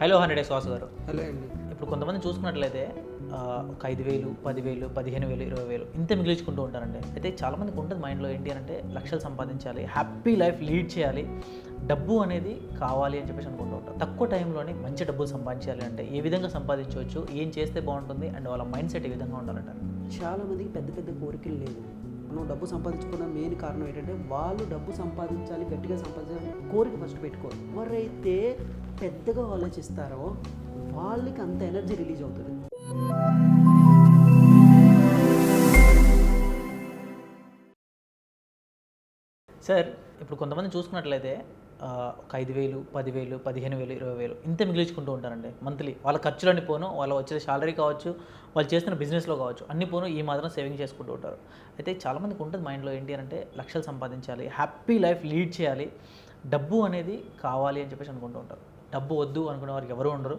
Hello hundred శ్వాస గారు. Hello అండి. ఇప్పుడు కొంతమంది చూసుకున్నట్లయితే ఒక ఐదు వేలు పదివేలు పదిహేను వేలు ఇరవై వేలు ఇంత మిగిలించుకుంటూ ఉంటారండి. అయితే చాలామందికి ఉంటుంది మైండ్లో ఏంటి అని అంటే లక్షలు సంపాదించాలి హ్యాపీ లైఫ్ లీడ్ చేయాలి డబ్బు అనేది కావాలి అని చెప్పేసి అనుకుంటూ ఉంటారు. తక్కువ టైంలోనే మంచి డబ్బులు సంపాదించాలి అంటే ఏ విధంగా సంపాదించవచ్చు ఏం చేస్తే బాగుంటుంది అండ్ వాళ్ళ మైండ్ సెట్ ఏ విధంగా ఉండాలంటారు? చాలా మందికి పెద్ద పెద్ద కోరికలు లేదు మనం డబ్బు సంపాదించుకున్న మెయిన్ కారణం ఏంటంటే వాళ్ళు డబ్బు సంపాదించాలి గట్టిగా సంపాదించాలి కోరిక ఫస్ట్ పెట్టుకోరు. ఎవరైతే పెద్దగా ఆలోచిస్తారో వాళ్ళకి అంత ఎనర్జీ రిలీజ్ అవుతుంది. సార్ ఇప్పుడు కొంతమంది చూసుకున్నట్లయితే ఒక ఐదు వేలు పదివేలు పదిహేను వేలు ఇరవై వేలు ఇంత మిగిలించుకుంటూ ఉంటారండి. మంత్లీ వాళ్ళ ఖర్చులన్నీ పోను వాళ్ళ వచ్చే శాలరీ కావచ్చు వాళ్ళు చేస్తున్న బిజినెస్లో కావచ్చు అన్ని పోను ఈ మాత్రం సేవింగ్ చేసుకుంటూ ఉంటారు. అయితే చాలామందికి ఉంటుంది మైండ్లో ఏంటి అని అంటే లక్షలు సంపాదించాలి హ్యాపీ లైఫ్ లీడ్ చేయాలి డబ్బు అనేది కావాలి అని చెప్పేసి అనుకుంటూ ఉంటారు. డబ్బు వద్దు అనుకునే వారికి ఎవరు ఉండరు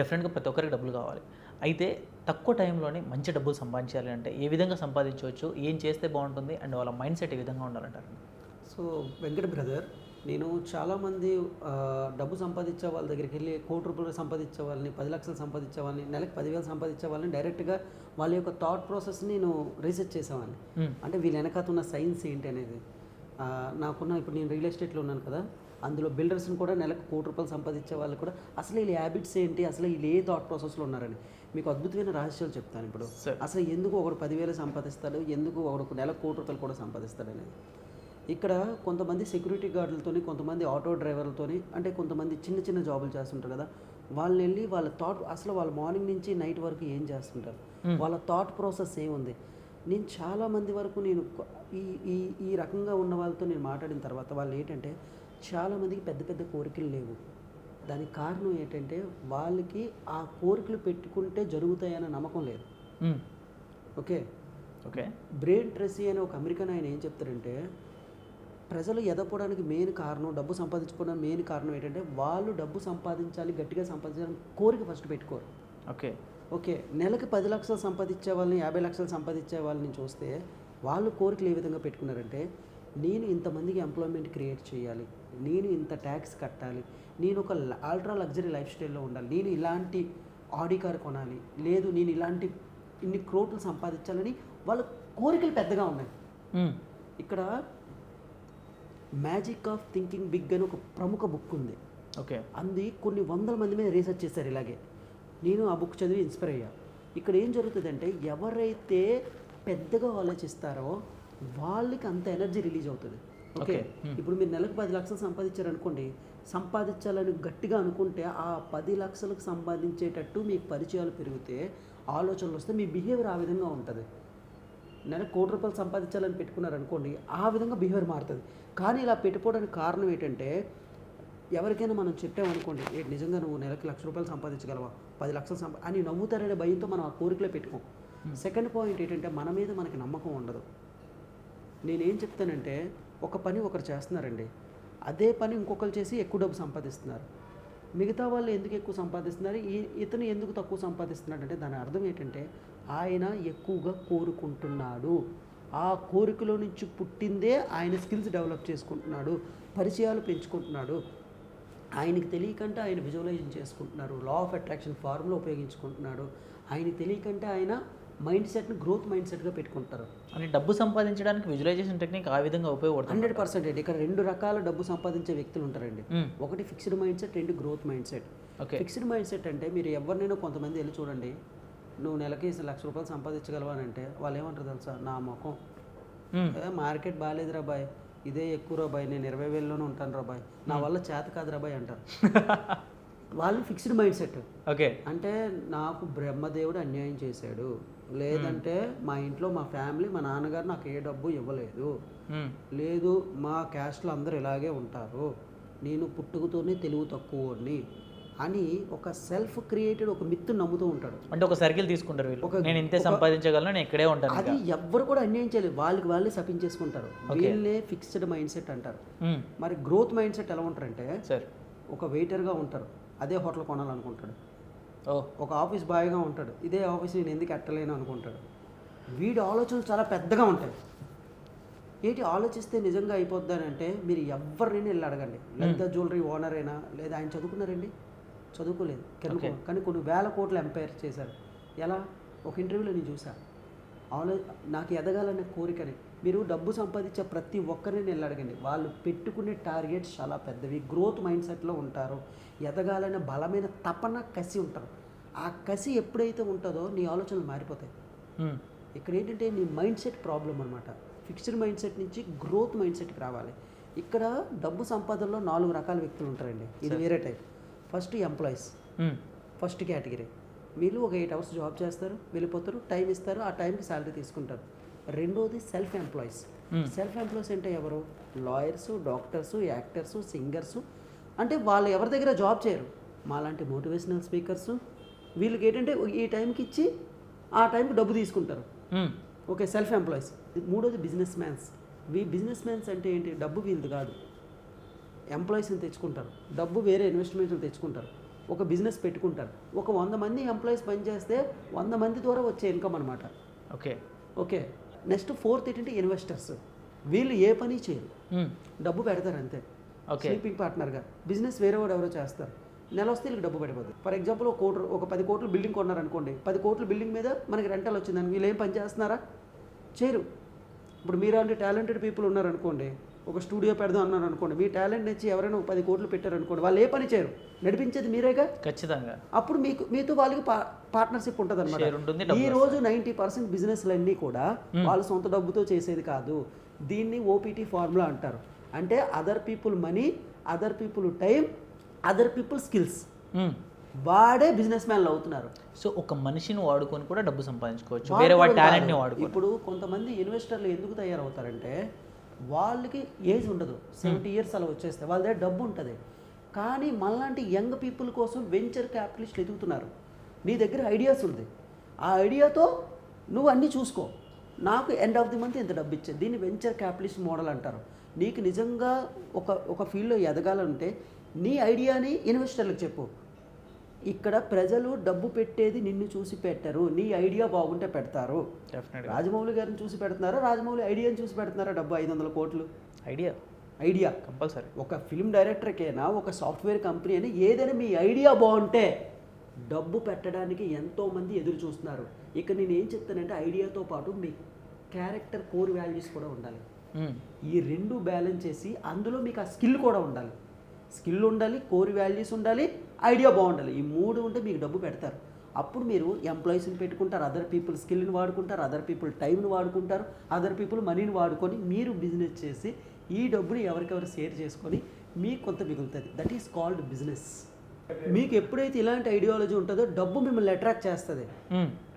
డెఫినెట్గా ప్రతి ఒక్కరికి డబ్బులు కావాలి. అయితే తక్కువ టైంలోనే మంచి డబ్బులు సంపాదించాలి అంటే ఏ విధంగా సంపాదించవచ్చు ఏం చేస్తే బాగుంటుంది అండ్ వాళ్ళ మైండ్ సెట్ ఏ విధంగా ఉండాలంటారు సో వెంకట బ్రదర్ నేను చాలామంది డబ్బు సంపాదించే వాళ్ళ దగ్గరికి వెళ్ళి కోటి రూపాయలు సంపాదించే వాళ్ళని పది లక్షలు సంపాదించే వాళ్ళని నెలకు పదివేలు సంపాదించే వాళ్ళని డైరెక్ట్గా వాళ్ళ యొక్క థాట్ ప్రాసెస్ని నేను రీసెర్చ్ చేసేవాడిని. అంటే వీళ్ళ వెనకాల ఉన్న సైన్స్ ఏంటి అనేది. నాకున్న ఇప్పుడు నేను రియల్ ఎస్టేట్లో ఉన్నాను కదా అందులో బిల్డర్స్ని కూడా నెలకు కోటి రూపాయలు సంపాదించే వాళ్ళు కూడా అసలు వీళ్ళ హ్యాబిట్స్ ఏంటి? అసలు వీళ్ళు ఏ థాట్ ప్రాసెస్లో ఉన్నారని. మీకు అద్భుతమైన రహస్యాలు చెప్తాను ఇప్పుడు. అసలు ఎందుకు ఒకడు పదివేలు సంపాదిస్తాడు? ఎందుకు ఒకడు నెలకు కోటి రూపాయలు కూడా సంపాదిస్తాడు అనేది. ఇక్కడ కొంతమంది సెక్యూరిటీ గార్డులతోని కొంతమంది ఆటో డ్రైవర్లతోని అంటే కొంతమంది చిన్న చిన్న జాబులు చేస్తుంటారు కదా వాళ్ళని వెళ్ళి వాళ్ళ థాట్ అసలు వాళ్ళ మార్నింగ్ నుంచి నైట్ వరకు ఏం చేస్తుంటారు? వాళ్ళ థాట్ ప్రాసెస్ ఏముంది? నేను చాలా మంది వరకు నేను ఈ ఈ ఈ రకంగా ఉన్న వాళ్ళతో నేను మాట్లాడిన తర్వాత వాళ్ళు ఏంటంటే చాలామందికి పెద్ద పెద్ద కోరికలు లేవు. దానికి కారణం ఏంటంటే వాళ్ళకి ఆ కోరికలు పెట్టుకుంటే జరుగుతాయన్న నమ్మకం లేదు. ఓకే? ఓకే. బ్రేన్ ట్రెసీ అనే ఒక అమెరికన్ ఆయన ఏం చెప్తారంటే ప్రజలు ఎదపడానికి మెయిన్ కారణం డబ్బు సంపాదించుకోవడానికి మెయిన్ కారణం ఏంటంటే వాళ్ళు డబ్బు సంపాదించాలి గట్టిగా సంపాదించాలని కోరిక ఫస్ట్ పెట్టుకోరు. ఓకే. ఓకే నెలకి పది లక్షలు సంపాదించే వాళ్ళని యాభై లక్షలు సంపాదించే వాళ్ళని చూస్తే వాళ్ళు కోరికలు ఏ విధంగా పెట్టుకున్నారంటే నేను ఇంతమందికి ఎంప్లాయ్మెంట్ క్రియేట్ చేయాలి నేను ఇంత ట్యాక్స్ కట్టాలి నేను ఒక అల్ట్రా లగ్జరీ లైఫ్ స్టైల్లో ఉండాలి నేను ఇలాంటి ఆడి కార్ కొనాలి లేదు నేను ఇలాంటి ఇన్ని క్రోట్లు సంపాదించాలని వాళ్ళ కోరికలు పెద్దగా ఉన్నాయి. ఇక్కడ మ్యాజిక్ ఆఫ్ థింకింగ్ బిగ్ అని ఒక ప్రముఖ బుక్ ఉంది. ఓకే. అంది కొన్ని వందల మంది మీద రీసెర్చ్ చేశారు ఇలాగే. నేను ఆ బుక్ చదివి ఇన్స్పైర్ అయ్యా. ఇక్కడ ఏం జరుగుతుందంటే ఎవరైతే పెద్దగా ఆలోచిస్తారో వాళ్ళకి అంత ఎనర్జీ రిలీజ్ అవుతుంది. ఓకే. ఇప్పుడు మీరు నెలకు పది లక్షలు సంపాదించారనుకోండి సంపాదించాలని గట్టిగా అనుకుంటే ఆ పది లక్షలకు సంపాదించేటట్టు మీకు పరిచయాలు పెరిగితే ఆలోచనలు వస్తే మీ బిహేవియర్ ఆ విధంగా ఉంటుంది. నెల కోటి రూపాయలు సంపాదించాలని పెట్టుకున్నారనుకోండి ఆ విధంగా బిహేవియర్ మారుతుంది. కానీ ఇలా పెట్టుకోవడానికి కారణం ఏంటంటే ఎవరికైనా మనం చెప్పామనుకోండి ఏ నిజంగా నువ్వు నెలకి లక్ష రూపాయలు సంపాదించగలవా? పది లక్షలు సంపా అని నవ్వుతారనే భయంతో మనం ఆ కోరికలో పెట్టుకోం. సెకండ్ పాయింట్ ఏంటంటే మన మీద మనకి నమ్మకం ఉండదు. నేనేం చెప్తానంటే ఒక పని ఒకరు చేస్తున్నారండి. అదే పని ఇంకొకరు చేసి ఎక్కువ డబ్బు సంపాదిస్తున్నారు. మిగతా వాళ్ళు ఎందుకు ఎక్కువ సంపాదిస్తున్నారు? ఈ ఇతను ఎందుకు తక్కువ సంపాదిస్తున్నాడు? అంటే దాని అర్థం ఏంటంటే ఆయన ఎక్కువగా కోరుకుంటున్నాడు. ఆ కోరికలో నుంచి పుట్టిందే ఆయన స్కిల్స్ డెవలప్ చేసుకుంటున్నాడు పరిచయాలు పెంచుకుంటున్నాడు. ఆయనకి తెలియకంటే ఆయన విజువలైజేషన్ చేసుకుంటున్నారు లా ఆఫ్ అట్రాక్షన్ ఫార్ములా ఉపయోగించుకుంటున్నాడు. ఆయనకి తెలియకంటే ఆయన మైండ్ సెట్ని గ్రోత్ మైండ్ సెట్గా పెట్టుకుంటారు. అంటే డబ్బు సంపాదించడానికి విజువలైజేషన్ టెక్నిక్ ఆ విధంగా ఉపయోగపడుతుంది? హండ్రెడ్ పర్సెంట్ అండి. ఇక్కడ రెండు రకాల డబ్బు సంపాదించే వ్యక్తులు ఉంటారండి. ఒకటి ఫిక్స్డ్ మైండ్ సెట్ రెండు growth mindset. Okay. Fixed mindset అంటే మీరు ఎవరినైనా కొంతమంది వెళ్ళి చూడండి. నువ్వు నెలకి లక్ష రూపాయలు సంపాదించగలవా అని అంటే వాళ్ళు ఏమంటారు తెలుసా? నా ముఖం. మార్కెట్ బాగాలేదురా బాయ్. ఇదే ఎక్కువ రా బాయ్. నేను ఇరవై వేలలోనే ఉంటాను రా బాయ్. నా వల్ల చేత కాదురా బాయ్ అంటారు. వాళ్ళు ఫిక్స్డ్ మైండ్ సెట్. ఓకే. అంటే నాకు బ్రహ్మదేవుడు అన్యాయం చేశాడు. లేదంటే మా ఇంట్లో మా ఫ్యామిలీ మా నాన్నగారు నాకు ఏ డబ్బు ఇవ్వలేదు. లేదు మా క్యాస్ట్లో అందరూ ఇలాగే ఉంటారు. నేను పుట్టుకతోనే తెలివి తక్కువని అని ఒక సెల్ఫ్ క్రియేటెడ్ ఒక మిత్తు నమ్ముతూ ఉంటాడు. అంటే ఒక సర్కిల్ తీసుకుంటారు వీళ్ళు. ఒక- నేను ఇంతే సంపాదించగలను నేను ఇక్కడే ఉంటాను అది. ఎవ్వరు కూడా అన్యాయం చేయలేదు. వాళ్ళకి వాళ్ళే సపించేసుకుంటారు. వీళ్ళే ఫిక్స్డ్ మైండ్ సెట్ అంటారు. మరి గ్రోత్ మైండ్ సెట్ ఎలా ఉంటారంటే సరే. ఒక వెయిటర్గా ఉంటారు. అదే హోటల్ కొనాలనుకుంటాడు. ఒక ఆఫీస్ బాయ్గా ఉంటాడు. ఇదే ఆఫీస్ నేను ఎందుకు ఎట్టలేను అనుకుంటాడు. వీడి ఆలోచనలు చాలా పెద్దగా ఉంటాయి. ఏంటి ఆలోచిస్తే నిజంగా అయిపోద్దని అంటే మీరు ఎవరినైనా వెళ్ళి అడగండి. లలిత జ్యువెలరీ ఓనర్ అయినా లేదా ఆయన చదువుకున్నారండి? చదువుకోలేదు కానీ Okay. కొ- కానీ కొన్ని వేల కోట్లు ఎంపైర్ చేశారు. ఎలా? ఒక ఇంటర్వ్యూలో నేను చూసా. ఆలో నాకు ఎదగాలనే కోరికని. మీరు డబ్బు సంపాదించే ప్రతి ఒక్కరిని నేను అడగండి వాళ్ళు పెట్టుకునే టార్గెట్స్ చాలా పెద్దవి. గ్రోత్ మైండ్ సెట్లో ఉంటారు. ఎదగాలనే బలమైన తపన కసి ఉంటారు. ఆ కసి ఎప్పుడైతే ఉంటుందో నీ ఆలోచనలు మారిపోతాయి. ఇక్కడ ఏంటంటే నీ మైండ్ సెట్ ప్రాబ్లం అనమాట ఫిక్స్డ్ మైండ్ సెట్ నుంచి గ్రోత్ మైండ్ సెట్కి రావాలి. ఇక్కడ డబ్బు సంపాదనలో నాలుగు రకాల వ్యక్తులు ఉంటారండి. ఇది వేరే type. First employees. Hmm. First category. వీళ్ళు ఒక ఎయిట్ అవర్స్ జాబ్ చేస్తారు వెళ్ళిపోతారు టైం ఇస్తారు ఆ టైంకి శాలరీ తీసుకుంటారు. రెండోది self employees. Hmm. Self employees అంటే ఎవరు? Lawyers doctors actors singers. అంటే వాళ్ళు ఎవరి దగ్గర జాబ్ చేయరు. మాలాంటి మోటివేషనల్ స్పీకర్స్. వీళ్ళకి ఏంటంటే ఈ టైంకి ఇచ్చి ఆ టైంకి డబ్బు తీసుకుంటారు. మ్మ్. Okay self employees. మూడోది business mans. We business mans అంటే ఏంటి? డబ్బు వీళ్ళది కాదు. ఎంప్లాయీస్ని తెచ్చుకుంటారు. డబ్బు వేరే ఇన్వెస్ట్మెంట్లు తెచ్చుకుంటారు. ఒక బిజినెస్ పెట్టుకుంటారు. ఒక వంద మంది ఎంప్లాయీస్ పనిచేస్తే వంద మంది ద్వారా వచ్చే ఇన్కమ్ అనమాట ఓకే. ఓకే. నెక్స్ట్ ఫోర్త్ ఏంటంటే ఇన్వెస్టర్స్. వీళ్ళు ఏ పని చేయరు. డబ్బు పెడతారు అంతే. ఓకే. స్లీపింగ్ పార్ట్నర్గా బిజినెస్ వేరే వాడు ఎవరో చేస్తారు. నెల వస్తే వీళ్ళకి డబ్బు పడిపోతుంది ఫర్ ఎగ్జాంపుల్ ఒక కోటి ఒక పది కోట్లు బిల్డింగ్ కొన్నారనుకోండి. పది కోట్ల బిల్డింగ్ మీద మనకి రెంటల్ వచ్చిందని వీళ్ళు ఏం పని చేస్తున్నారా? చేయరు. ఇప్పుడు మీరు అంటే టాలెంటెడ్ పీపుల్ ఉన్నారనుకోండి ఒక స్టూడియో పెడదాం అన్నారు అనుకోండి. మీ టాలెంట్ ఇచ్చి ఎవరైనా ఒక పది కోట్లు పెట్టారనుకోండి వాళ్ళు ఏ పని చేయరు. నడిపించేది మీరేగా? ఖచ్చితంగా. అప్పుడు మీకు మీతో వాళ్ళకి పార్ట్నర్షిప్ ఉంటుంది అనమాట ఈ రోజు నైంటీ పర్సెంట్ బిజినెస్లన్నీ కూడా వాళ్ళ సొంత డబ్బుతో చేసేది కాదు. దీన్ని ఓపీటీ ఫార్ములా అంటారు. అంటే other people money other people time other people skills. వాడే బిజినెస్ మ్యాన్లు అవుతున్నారు. సో ఒక మనిషిని వాడుకొని కూడా డబ్బు సంపాదించుకోవచ్చు. వేరే వాడి. టాలెంట్ని వాడుకొని ఇప్పుడు కొంతమంది ఇన్వెస్టర్లు ఎందుకు తయారవుతారంటే వాళ్ళకి ఏజ్ ఉండదు. సెవెంటీ ఇయర్స్ అలా వచ్చేస్తే వాళ్ళ దగ్గర డబ్బు ఉంటుంది. కానీ మనలాంటి యంగ్ పీపుల్ కోసం వెంచర్ క్యాపిటలిస్ట్లు ఎదుగుతున్నారు. నీ దగ్గర ఐడియాస్ ఉంది. ఆ ఐడియాతో నువ్వు అన్నీ చూసుకో. నాకు ఎండ్ ఆఫ్ ది మంత్ ఇంత డబ్బు ఇచ్చేది దీన్ని వెంచర్ క్యాపిటలిస్ట్ మోడల్ అంటారు. నీకు నిజంగా ఒక ఒక ఫీల్డ్లో ఎదగాలంటే నీ ఐడియాని ఇన్వెస్టర్లకు చెప్పు. ఇక్కడ ప్రజలు డబ్బు పెట్టేది నిన్ను చూసి పెట్టరు. నీ ఐడియా బాగుంటే పెడతారు. రాజమౌళి గారిని చూసి పెడుతున్నారా? రాజమౌళి ఐడియాని చూసి పెడుతున్నారా డబ్బు ఐదు వందల కోట్లు? ఐడియా. ఐడియా. కంపల్సరీ. ఒక ఫిల్మ్ డైరెక్టర్కైనా ఒక సాఫ్ట్వేర్ కంపెనీ అయినా ఏదైనా మీ ఐడియా బాగుంటే డబ్బు పెట్టడానికి ఎంతోమంది ఎదురు చూస్తున్నారు. ఇక నేను ఏం చెప్తానంటే ఐడియాతో పాటు మీ క్యారెక్టర్ కోర్ వాల్యూస్ కూడా ఉండాలి. ఈ రెండు బ్యాలెన్స్ చేసి అందులో మీకు ఆ స్కిల్ కూడా ఉండాలి. స్కిల్ ఉండాలి కోర్ వాల్యూస్ ఉండాలి ఐడియా బాగుండాలి. ఈ మూడు ఉంటే మీకు డబ్బు పెడతారు. అప్పుడు మీరు ఎంప్లాయీస్ని పెట్టుకుంటారు అదర్ పీపుల్ స్కిల్ని వాడుకుంటారు అదర్ పీపుల్ టైంని వాడుకుంటారు అదర్ పీపుల్ మనీని వాడుకొని మీరు బిజినెస్ చేసి ఈ డబ్బుని ఎవరికెవరు షేర్ చేసుకొని మీకు కొంత మిగులుతుంది. దట్ ఈస్ కాల్డ్ బిజినెస్ మీకు ఎప్పుడైతే ఇలాంటి ఐడియాలజీ ఉంటుందో డబ్బు మిమ్మల్ని అట్రాక్ట్ చేస్తుంది.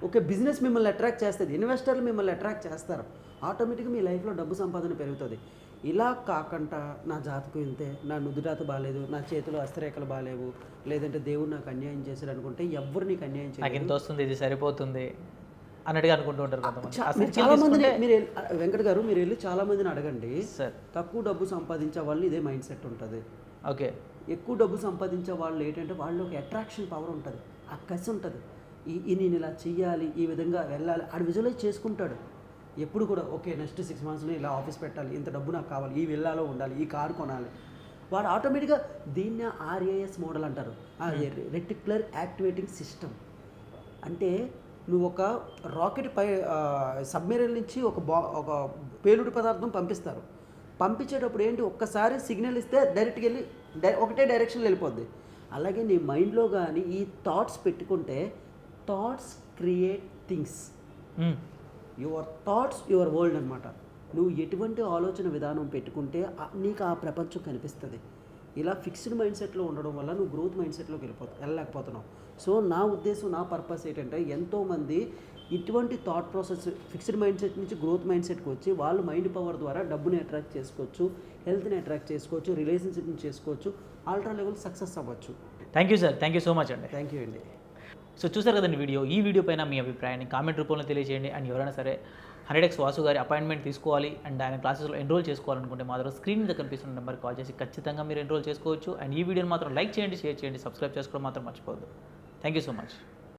ఓకే బిజినెస్ మిమ్మల్ని అట్రాక్ట్ చేస్తుంది. ఇన్వెస్టర్లు మిమ్మల్ని అట్రాక్ట్ చేస్తారు. ఆటోమేటిక్గా మీ లైఫ్లో డబ్బు సంపాదన పెరుగుతుంది. ఇలా కాకుండా నా జాతకం ఇంతే. నా నుదురాత బాగాలేదు నా చేతిలో హస్తరేఖలు బాగాలేవు లేదంటే దేవుడు నాకు అన్యాయం చేశాడు అనుకుంటే ఎవ్వరు నీకు అన్యాయం నాకు ఇంత వస్తుంది ఇది సరిపోతుంది అన్నట్టుగా అనుకుంటూ ఉంటారు కొంతమంది. చాలా మందిని మీరు వెంకట్ గారు మీరు వెళ్ళి చాలా మందిని అడగండి. సార్. తక్కువ డబ్బు సంపాదించే వాళ్ళు ఇదే మైండ్ సెట్ ఉంటుంది. ఓకే. ఎక్కువ డబ్బు సంపాదించే వాళ్ళు ఏంటంటే వాళ్ళు ఒక అట్రాక్షన్ పవర్ ఉంటుంది ఆ కసి ఉంటుంది. ఈ ఈ నేను ఇలా చెయ్యాలి ఈ విధంగా వెళ్ళాలి ఆడు విజువలైజ్ చేసుకుంటాడు. ఎప్పుడు కూడా ఓకే నెక్స్ట్ సిక్స్ మంత్స్లో ఇలా ఆఫీస్ పెట్టాలి ఇంత డబ్బు నాకు కావాలి ఈ విల్లాలో ఉండాలి ఈ కారు కొనాలి. వాడు ఆటోమేటిక్గా దీన్నే ఆర్ఏఎస్ మోడల్ అంటారు. రెటిక్యులర్ యాక్టివేటింగ్ సిస్టమ్ అంటే నువ్వు ఒక రాకెట్ పై సబ్మెరైన్ నుంచి ఒక బా ఒక పేలుడు పదార్థం పంపిస్తారు. పంపించేటప్పుడు ఏంటి? ఒక్కసారి సిగ్నల్ ఇస్తే డైరెక్ట్గా వెళ్ళి డై ఒకటే డైరెక్షన్లో వెళ్ళిపోద్ది. అలాగే నీ మైండ్లో కానీ ఈ థాట్స్ పెట్టుకుంటే thoughts create things. Your thoughts your world అనమాట నువ్వు ఎటువంటి ఆలోచన విధానం పెట్టుకుంటే నీకు ఆ ప్రపంచం కనిపిస్తుంది. ఇలా ఫిక్స్డ్ మైండ్ సెట్లో ఉండడం వల్ల నువ్వు గ్రోత్ మైండ్ సెట్లోకి వెళ్ళిపో వెళ్ళలేకపోతున్నావు. సో నా ఉద్దేశం నా పర్పస్ ఏంటంటే ఎంతోమంది ఇటువంటి thought process fixed mind set నుంచి గ్రోత్ మైండ్ సెట్కి వచ్చి వాళ్ళు మైండ్ పవర్ ద్వారా డబ్బుని అట్రాక్ట్ చేసుకోవచ్చు హెల్త్ని అట్రాక్ట్ చేసుకోవచ్చు రిలేషన్షిప్ని చేసుకోవచ్చు ఆల్ట్రా లెవెల్ సక్సెస్ అవ్వచ్చు. Thank you sir thank you so much అండి థ్యాంక్ యూ అండి సో చూసారు కదండి వీడియో. ఈ వీడియో పైన మీ అభిప్రాయాన్ని కామెంట్ రూపంలో తెలియజేయండి. అండ్ ఎవరైనా సరే హండ్రెడ్ ఎక్స్ వాసు గారి అపాయింట్మెంట్ తీసుకోవాలి అండ్ ఆయన క్లాసెస్లో ఎన్రోల్ చేసుకోవాలనుకుంటే మాత్రం స్క్రీన్ మీద కనిపిస్తున్న నెంబర్కి కాల్ చేసి ఖచ్చితంగా మీరు ఎన్రోల్ చేసుకోవచ్చు. అండ్ ఈ వీడియోని మాత్రం లైక్ చేయండి షేర్ చేయండి సబ్స్క్రైబ్ చేసుకోవడం మాత్రం మర్చిపోవద్దు. Thank you so much.